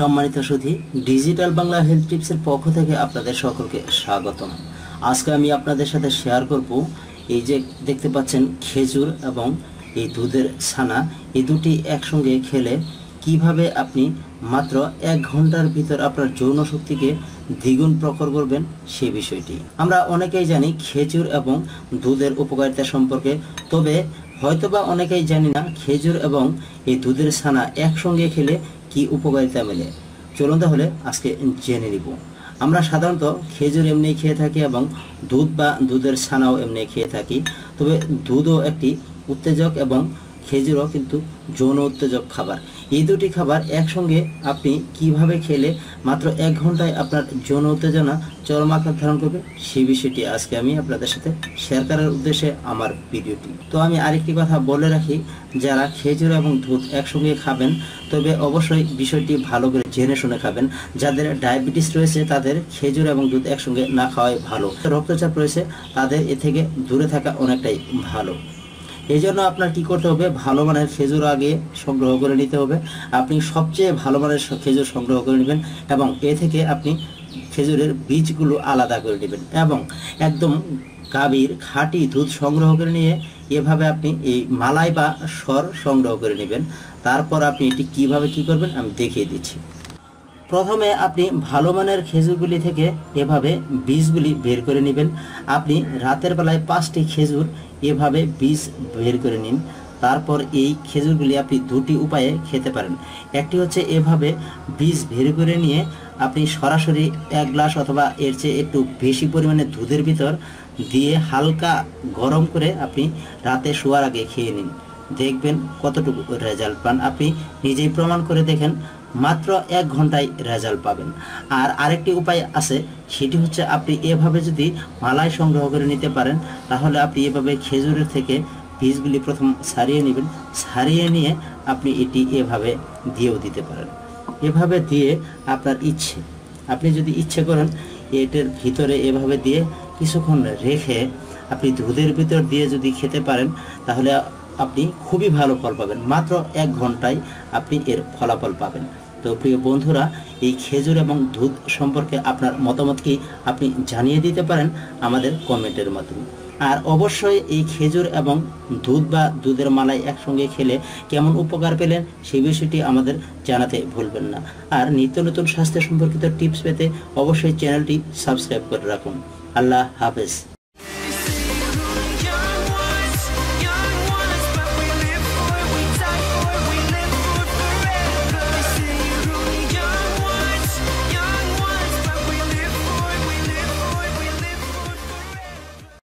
সম্মানিত সুধী, digital Bangla health টিপসের পক্ষ থেকে আপনাদের সকলকে স্বাগতম। আজকে আমি আপনাদের সাথে শেয়ার করব এই যে দেখতে পাচ্ছেন খেজুর এবং এই দুধের ছানা। এই দুটি একসঙ্গে খেলে কীভাবে আপনি মাত্র এক ঘণ্টার ভিতর আপনার যৌন শক্তিকে দ্বিগুণ প্রখর করবেন সে বিষয়টি। আমরা অনেকেই জানি খেজুর এবং দুধের উপকারিতা সম্পর্কে, তবে হয়তোবা অনেকেই জানি না খেজুর এবং এই দুধের ছানা একসঙ্গে খেলে কি উপকারিতা মেলে? চলুন তাহলে আজকে জেনে নিব। আমরা সাধারণত খেজুর এমনি খেয়ে থাকি এবং দুধ বা দুধের ছানাও এমনি খেয়ে থাকি। তবে দুধও একটি উত্তেজক এবং খেজুরও কিন্তু যৌন উত্তেজক খাবার। এই দুটি খাবার একসঙ্গে আপনি কীভাবে খেলে মাত্র এক ঘন্টায় আপনার যৌন উত্তেজনা চরম আকার ধারণ করবে, সেই বিষয়টি আজকে আমি আপনাদের সাথে শেয়ার করার উদ্দেশ্যে আমার ভিডিওটি। তো আমি আরেকটি কথা বলে রাখি, যারা খেজুর এবং দুধ একসঙ্গে খাবেন, তবে অবশ্যই বিষয়টি ভালো করে জেনে শুনে খাবেন। যাদের ডায়াবেটিস রয়েছে, তাদের খেজুর এবং দুধ একসঙ্গে না খাওয়াই ভালো। রক্তচাপ রয়েছে, তাদের এ থেকে দূরে থাকা অনেকটাই ভালো। এই জন্য আপনার কি করতে হবে? ভালো মানের খেজুর আগে সংগ্রহ করে নিতে হবে। আপনি সবচেয়ে ভালো মানের খেজুর সংগ্রহ করে নেবেন এবং এ থেকে আপনি খেজুরের বীজগুলো আলাদা করে নেবেন এবং একদম গাভীর খাঁটি দুধ সংগ্রহ করে নিয়ে এভাবে আপনি এই মালাই বা সর সংগ্রহ করে নেবেন। তারপর আপনি এটি কীভাবে কি করবেন আমি দেখিয়ে দিচ্ছি। প্রথমে আপনি ভালো মানের খেজুরগুলি থেকে এভাবে বীজগুলি বের করে নেবেন। আপনি রাতের বেলায় পাঁচটি খেজুর এভাবে বীজ বের করে নিন। তারপর এই খেজুরগুলি আপনি দুটি উপায়ে খেতে পারেন। একটি হচ্ছে এভাবে বীজ বের করে নিয়ে আপনি সরাসরি এক গ্লাস অথবা এর চেয়ে একটু বেশি পরিমাণে দুধের ভিতর দিয়ে হালকা গরম করে আপনি রাতে শোয়ার আগে খেয়ে নিন। দেখবেন কতটুকু রেজাল্ট পান। আপনি নিজেই প্রমাণ করে দেখেন মাত্র এক ঘন্টায় রেজাল্ট পাবেন। আর আরেকটি উপায় আছে, সেটি হচ্ছে আপনি এভাবে যদি মালাই সংগ্রহ করে নিতে পারেন, তাহলে আপনি এভাবে খেজুরের থেকে বীজগুলি প্রথম সারিয়ে নেবেন। সারিয়ে নিয়ে আপনি এটি এভাবে দিয়েও দিতে পারেন। এভাবে দিয়ে আপনার ইচ্ছে, আপনি যদি ইচ্ছে করেন এটার ভিতরে এভাবে দিয়ে কিছুক্ষণ রেখে আপনি দুধের ভিতর দিয়ে যদি খেতে পারেন, তাহলে আপনি খুবই ভালো ফল পাবেন। মাত্র এক ঘন্টায় আপনি এর ফলাফল পাবেন। তো প্রিয় বন্ধুরা, এই খেজুর এবং দুধ সম্পর্কে আপনার মতামত কি আপনি জানিয়ে দিতে পারেন আমাদের কমেন্টের মাধ্যমে। আর অবশ্যই এই খেজুর এবং দুধ বা দুধের মালাই একসঙ্গে খেলে কেমন উপকার পেলেন সেই বিষয়টি আমাদের জানাতে ভুলবেন না। আর নিত্য নতুন স্বাস্থ্য সম্পর্কিত টিপস পেতে অবশ্যই চ্যানেলটি সাবস্ক্রাইব করে রাখুন। আল্লাহ হাফেজ।